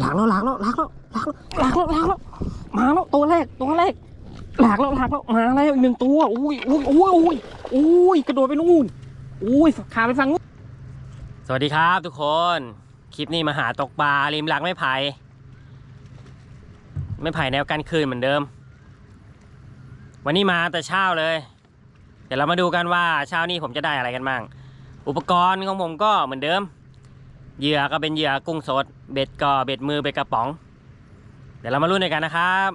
หลากแล้วหลากแล้วหลากแล้วหลากแล้วหลากแล้วหลากแล้วมาแล้วตัวแรกตัวแรกหลากแล้วหลากแล้วมาแล้วอีกหนึ่งตัวอุ้ยอุ้ยอุ้ยอุ้ยอุ้ยกระโดดไปนู่นอุ้ยขาไปฝั่งนู้นสวัสดีครับทุกคน คลิปนี้มาหาตกปลาริมหลังไม้ไผ่ไม้ไผ่แนวกันคืนเหมือนเดิม วันนี้มาแต่เช้าเลย เดี๋ยวเรามาดูกันว่าเช้านี้ผมจะได้อะไรกันบ้างอุปกรณ์ของผมก็เหมือนเดิม เหยื่อก็เป็นเหยื่อกุ้งสด เบ็ดก็เบ็ดมือเบ็ดกระป๋อง เดี๋ยวเรามาลุ้นด้วยกันนะครับ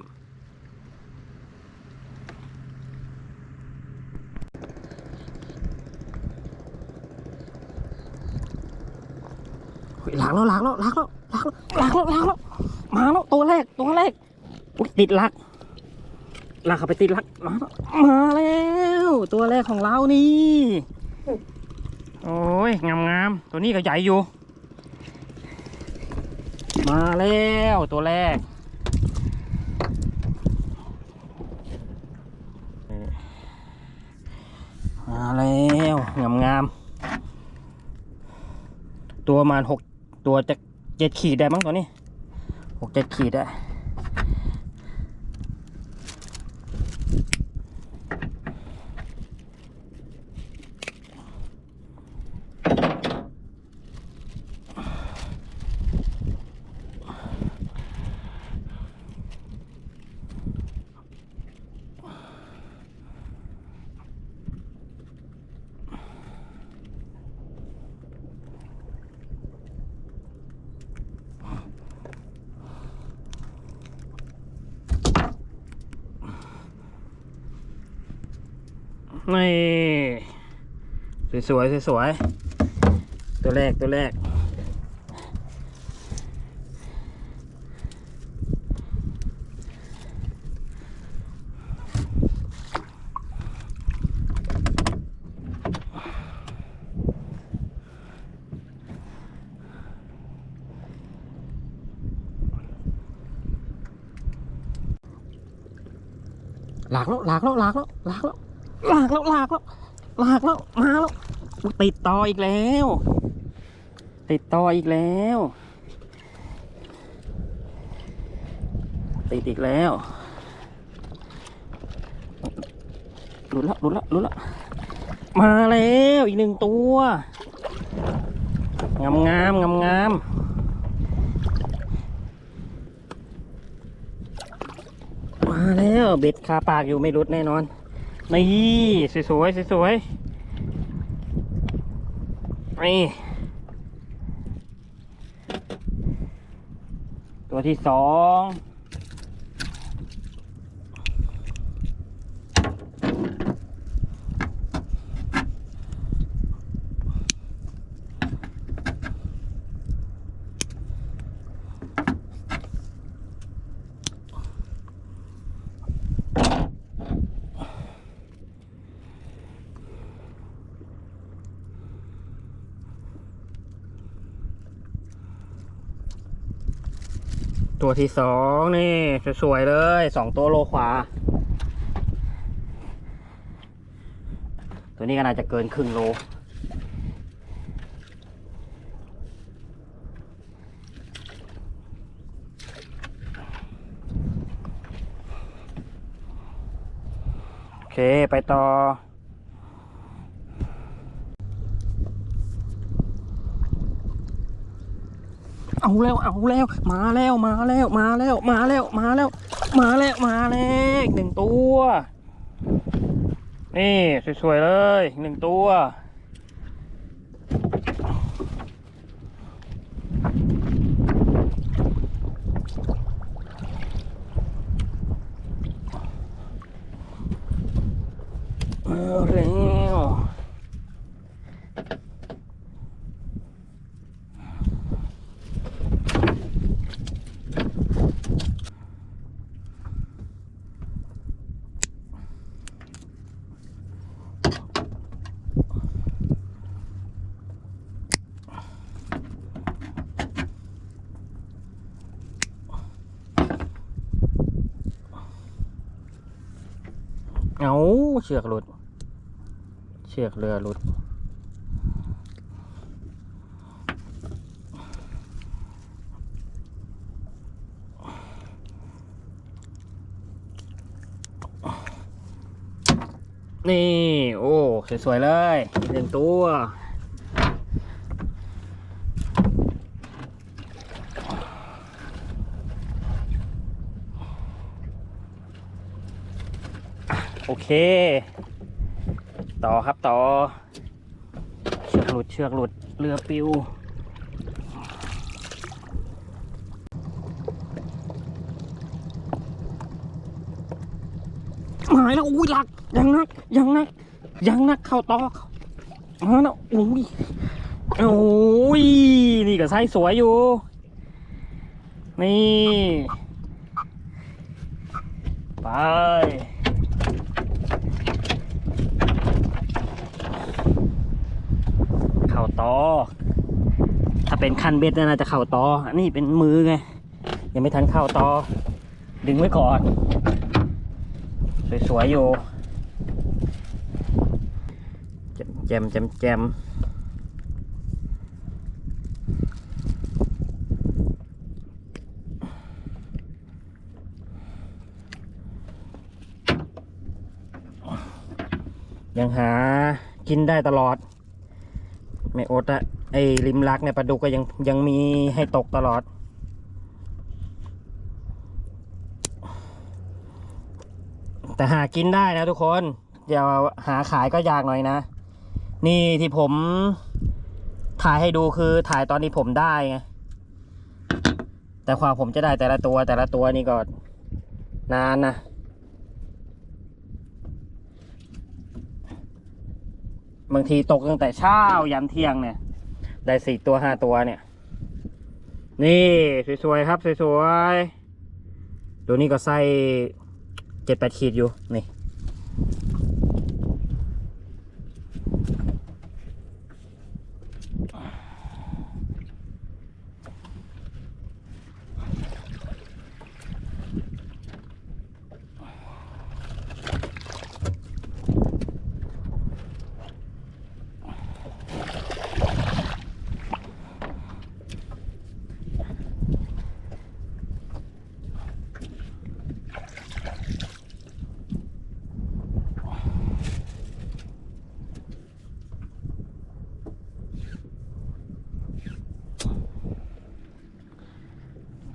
หลังแล้วหลังแล้วหลังแล้วหลังแล้วหลังแล้วหลังแล้วมาแล้วตัวแรกตัวแรกติดหลักหลักเข้าไปติดหลักมาแล้วมาแล้ว ตัวแรกของเรานี่ โอ้ยงามงามๆตัวนี้ก็ใหญ่อยู่ มาแล้วตัวแรก มาแล้วงามงามๆตัวมาหกตัวจะเจ็ดขีดได้มั้งตัวนี้หกเจ็ดขีดได้ นี่สวยๆสวยๆตัวแรกตัวแรกหลากแล้วห ลากแล้วหลากแล้วหลากแล้วหลากแล้วมาแล้วติดต่ออีกแล้ว ติดต่ออีกแล้ว ติดอีกแล้วหลุดละหลุดละหลุดละมาแล้วอีกหนึ่งตัวงามงามงามงามมาแล้วเบ็ดคาปากอยู่ไม่รุดแน่นอน นี่สวยๆสวยๆนี่ตัวที่สอง ตัวที่สองนี่สวยๆเลยสองตัวโลขวา ตัวนี้ก็น่าจะเกินครึ่งโลโอเค ไปต่อ เอาแล้วเอาแล้ว มาแล้วมาแล้วมาแล้วมาแล้วมาแล้ว มาแล้วมาแล้วอีกหนึ่งตัว นี่สวยๆเลยหนึ่งตัว เชือกหลุด เชือกเรือหลุด นี่ โอ้ สวย ๆ เลยหนึ่งตัว เค ต่อครับต่อ เชือกหลุดเชือกหลุดเรือปิวหมายแล้วอุ้ยหลักยังนักยังนักยังนักเข้าต่อมาแล้วอุ้ยโอ้ยนี่ก็ไส้สวยอยู่ นี่ ไป เข่าตอ ถ้าเป็นคันเบ็ดน่าจะเข่าตอ อันนี้เป็นมือไง ยังไม่ทันเข้าตอ ดึงไว้ก่อน สวยๆอยู่แจมแจมแจมยังหากินได้ตลอด ไม่อดอะไอ้ริมลักเนี่ยปลาดุกก็ยังยังมีให้ตกตลอด แต่หากินได้นะทุกคนเดี๋ยวหาขายก็ยากหน่อยนะ นี่ที่ผมถ่ายให้ดูคือถ่ายตอนที่ผมได้ไงแต่ความผมจะได้แต่ละตัวแต่ละตัวนี่ก็นานนะ บางทีตกตั้งแต่เช้ายันเที่ยงเนี่ย ได้สี่ตัวห้าตัวเนี่ย นี่สวยๆครับสวยๆตัวนี้ก็ใส่เจ็ดแปดขีดอยู่นี่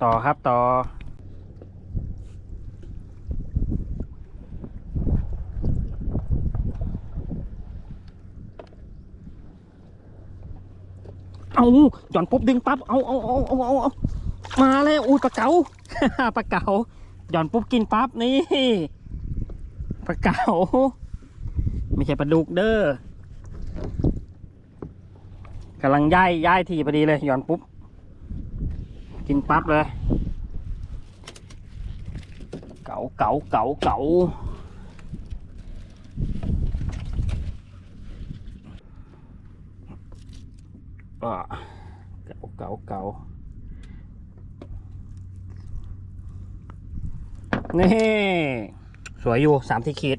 ต่อครับต่อ เอาหย่อนปุ๊บดึงปั๊บ เอาเอาเอาเอาเอาเอามาแล้วอุ้ยปลาเก๋าปลาเก๋าหย่อนปุ๊บกินปั๊บนี่ปลาเก๋าไม่ใช่ปลาดุกเด้อกำลังย่ายย่ายทีพอดีเลยหย่อนปุ๊บ กินปั๊บเลยเก๋าเก๋าเก๋าเก๋าอ่าเก๋าเก๋าเก๋านี่สวยอยู่สามที่ขีด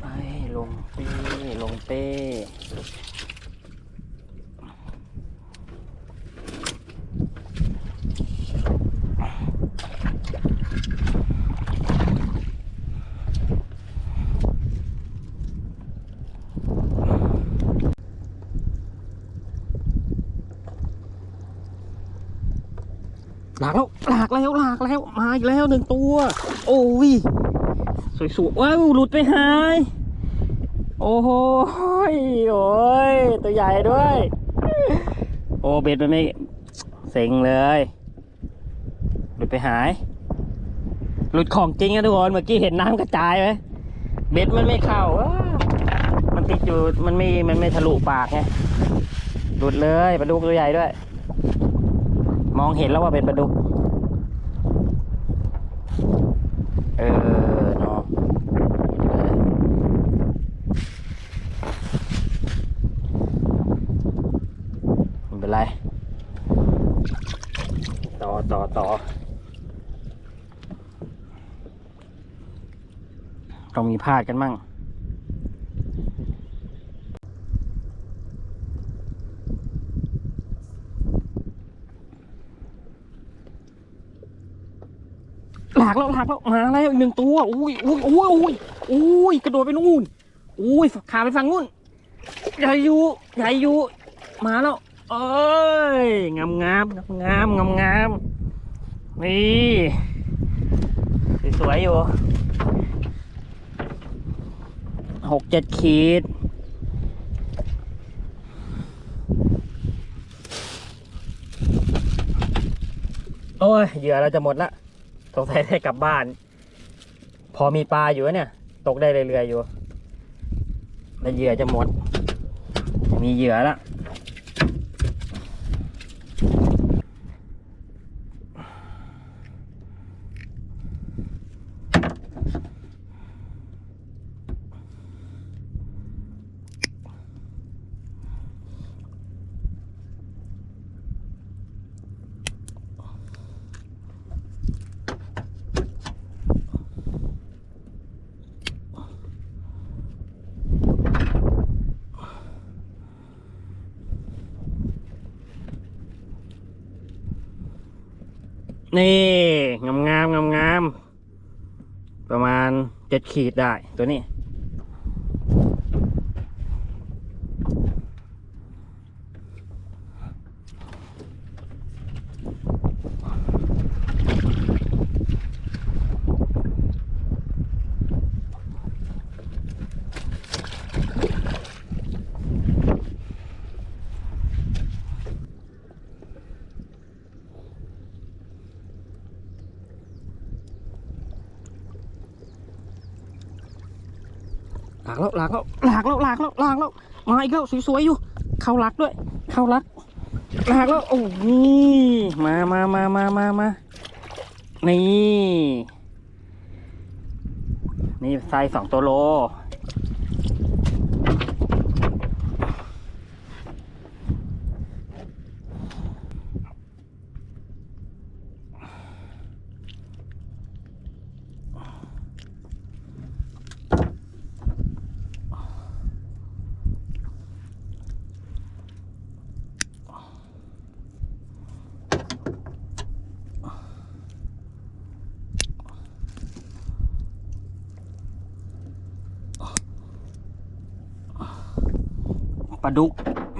ไปลงเป้ลงเป้ หลากแล้วหลากแล้วหลากแล้วมาอีกแล้วหนึ่งตัว โอ้ยสวยๆว้าวหลุดไปหายโอ้โหโอ้ยตัวใหญ่ด้วย โอ้เบ็ดมันไม่เซ็งเลยหลุดไปหาย หลุดของจริงนะทุกคนเมื่อกี้เห็นน้ำกระจายไหมเบ็ดมันไม่เข้าอ้ามันติดอยู่มันไม่มันไม่ทะลุปากไงหลุดเลยปลาดุกตัวใหญ่ด้วย มองเห็นแล้วว่าเป็นปลาดุก เออเนาะไม่เป็นไร ต่อต่อต่อต้องมีพลาดกันมั่ง หลากแล้วหลากแล้วมาแล้วอีกหนึ่งตัวอุ้ยอุ้ยอุ้ยอุ้ยอุ้ยกระโดดไปนู่นอุ้ยขาไปฝั่งนู่นใหญ่อยู่ใหญ่อยู่มาแล้ว เอ้ยงามงามงามงามงามนี่สวยอยู่หกเจ็ดขีดโอ้ยเหยื่อเราจะหมดละ สงสัยได้กลับบ้าน พอมีปลาอยู่เนี่ย ตกได้เรื่อยๆอยู่แต่เหยื่อจะหมด มีเหยื่อละ นี่งามงามงามงามประมาณเจ็ดขีดได้ตัวนี้ากแล้วหลากแล้วหลากแล้วหลากแล้วหลากแล้วมาอีกแล้วสวยๆอยู่ เข้าหลักด้วย เข้าหลักหลากแล้วโอ้นี่มามามามามามานี่นี่ไซส์สองตัวโล ปลาดุก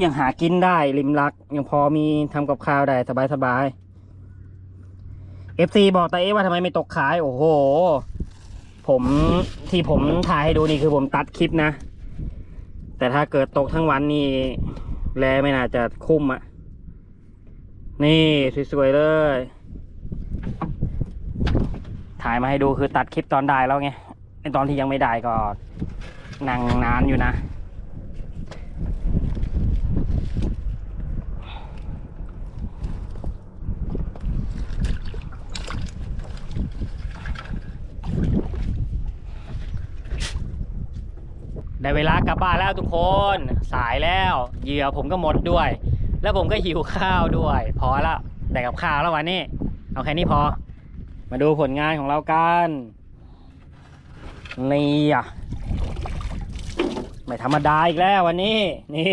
ยังหากินได้ริมรัก ยังพอมีทำกับข้าวได้สบายสบายเอฟซีบอกตาเอ๊ว่าทำไมไม่ตกขาย โอ้โห ผมที่ผมถ่ายให้ดูนี่คือผมตัดคลิปนะ แต่ถ้าเกิดตกทั้งวันนี่แลไม่น่าจะคุ้มอะนี่สวยๆเลย ถ่ายมาให้ดูคือตัดคลิปตอนได้แล้วไงในตอนที่ยังไม่ได้ก็นั่งนานอยู่นะ ได้เวลากลับบ้านแล้วทุกคน สายแล้วเหยื่อผมก็หมดด้วย แล้วผมก็หิวข้าวด้วย พอละได้กับข้าวแล้ววันนี้ เอาแค่นี้พอ มาดูผลงานของเรากันนี่อะไม่ธรรมดาอีกแล้ววันนี้ นี่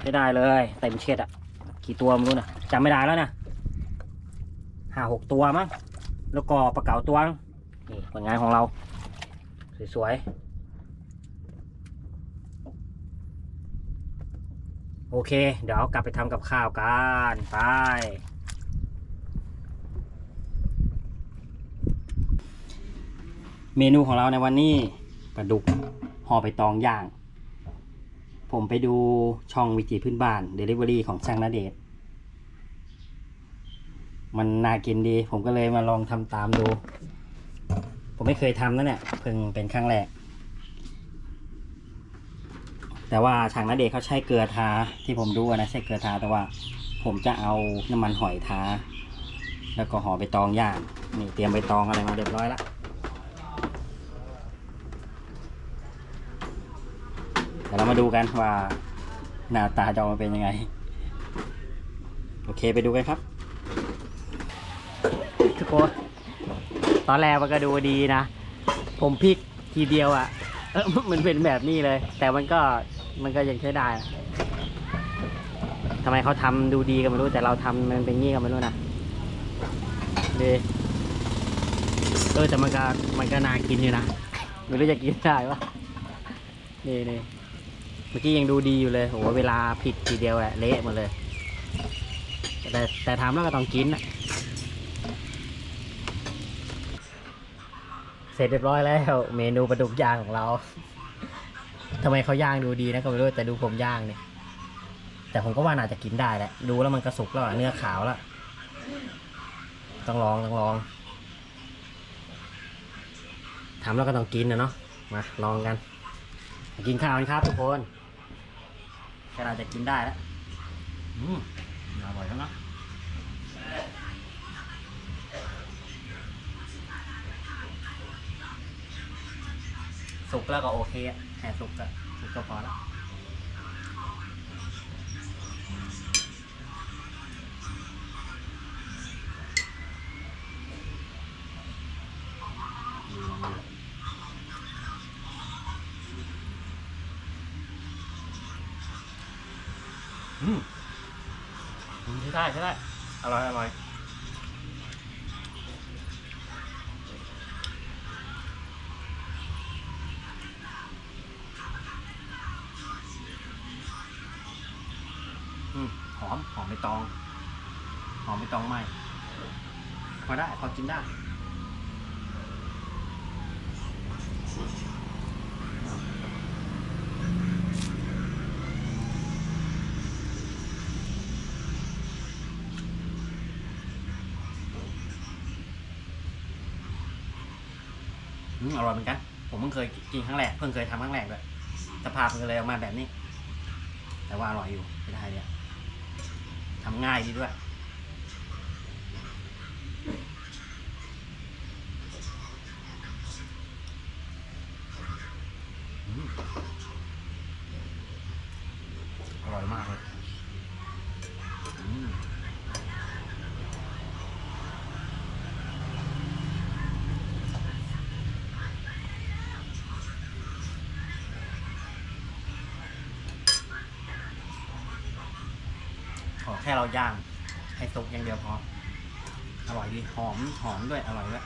ไม่ได้เลยเต็มเช็ดอะ กี่ตัวไม่รู้นะจำไม่ได้แล้วนะห้าหกตัวมั้งแล้วก็ปลาเก๋าตัวนึง นี่ผลงานของเรา สวยๆ โอเค เดี๋ยวกลับไปทำกับข้าวกันไปเมนูของเราในวันนี้ปลาดุกห่อใบตองย่าง ผมไปดูช่องวิจิพื้นบ้าน Delivery ของช่างนาเดชมันน่ากินดี ผมก็เลยมาลองทำตามดู ผมไม่เคยทำนะเนี่ยเพิ่งเป็นครั้งแรก แต่ว่าทางนาเดชเขาใช้เกลือทาที่ผมดูนะใช้เกลือทาแต่ว่า ผมจะเอาน้ำมันหอยทาแล้วก็ห่อใบตองย่างนี่เตรียมใบตองอะไรมาเรียบร้อยละเดี๋ยวเรามาดูกันว่าหน้าตาจะออกมาเป็นยังไง โอเคไปดูกันครับทุกคน ตอนแรกมันก็ดูดีนะ ผมพลิกทีเดียวอะ่ะ เออมันเป็นแบบนี้เลย แต่มันก็มันก็ยังใช้ได้ทำไมเขาทำดูดีกันไม่รู้ แต่เราทำมันเป็นงี้กันไม่รู้นะดีเออแต่มันก็มันก็น่ากินอยู่นะไม่รู้จะกินได้ปะนี่นี่เมื่อกี้ยังดูดีอยู่เลยโหเวลาผิดทีเดียวแหละเละหมดเลย แต่แต่ทำแล้วก็ต้องกินอะเส ร็จเรียบร้อยแล้ว เมนูปลาดุกย่างของเราทำไมเขาย่างดูดีนะก็ไม่รู้แต่ดูผมย่างเนี่ยแต่ผมก็ว่าน่าจะกินได้แหละดูแล้วมันกระสุกแล้วอะเนื้อขาวแล้วต้องลองต้องลองทำแล้วก็ต้องกินนะเนาะมาลองกัน กินข้าวกันครับทุกคนก็น่าจะกินได้แล้วอืมอร่อยแล้วเนาะ แล้วก็โอเคอะแค่สุกก็สุกก็พอแล้วอืมใช้ได้ใช้ได้อร่อยอร่อย อืมหอม หอมใบตอง หอมใบ ตองไหมพอได้พอกินได้อร่อยเหมือนกัน ผมเพิ่งเคยกินครั้งแรก เพิ่งเคยทำครั้งแรกด้วยสภาพมันเลยออกมาแบบนี้ แต่ว่าอร่อยอยู่ไม่ได้เนี่ยทำง่ายดีด้วย อืมอร่อยมากเลยอืม ขอแค่เราย่างให้สุกอย่างเดียวพอ อร่อยดี หอม หอมด้วย อร่อยด้วย